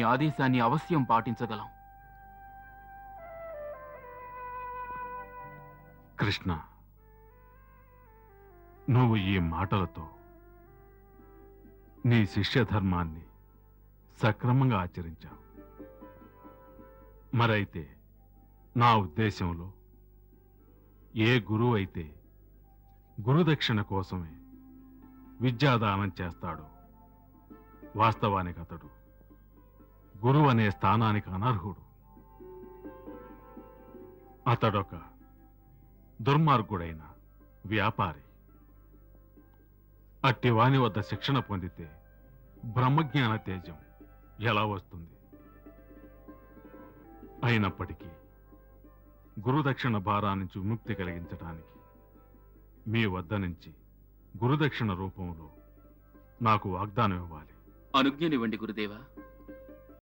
మీ ఆదేశాన్ని అవశ్యం పాటించగలం. కృష్ణ నువ్వు ఈ మాటలతో నీ శిష్య ధర్మాన్ని సక్రమంగా ఆచరించావు. మరైతే నా ఉద్దేశంలో ఏ గురువు అయితే గురుదక్షిణ కోసమే విద్యాదానం చేస్తాడో వాస్తవానికి అతడు గురువు అనే స్థానానికి అనర్హుడు. అతడొక దుర్మార్గుడైన వ్యాపారి. అట్టి వాని వద్ద శిక్షణ పొందితే బ్రహ్మజ్ఞాన తేజం ఎలా వస్తుంది? అయినప్పటికీ గురుదక్షిణ భారా నుంచి విముక్తి కలిగించటానికి మీ వద్ద నుంచి గురుదక్షిణ రూపంలో నాకు వాగ్దానం ఇవ్వాలి. అనుజ్ఞనివ్వండి గురుదేవా.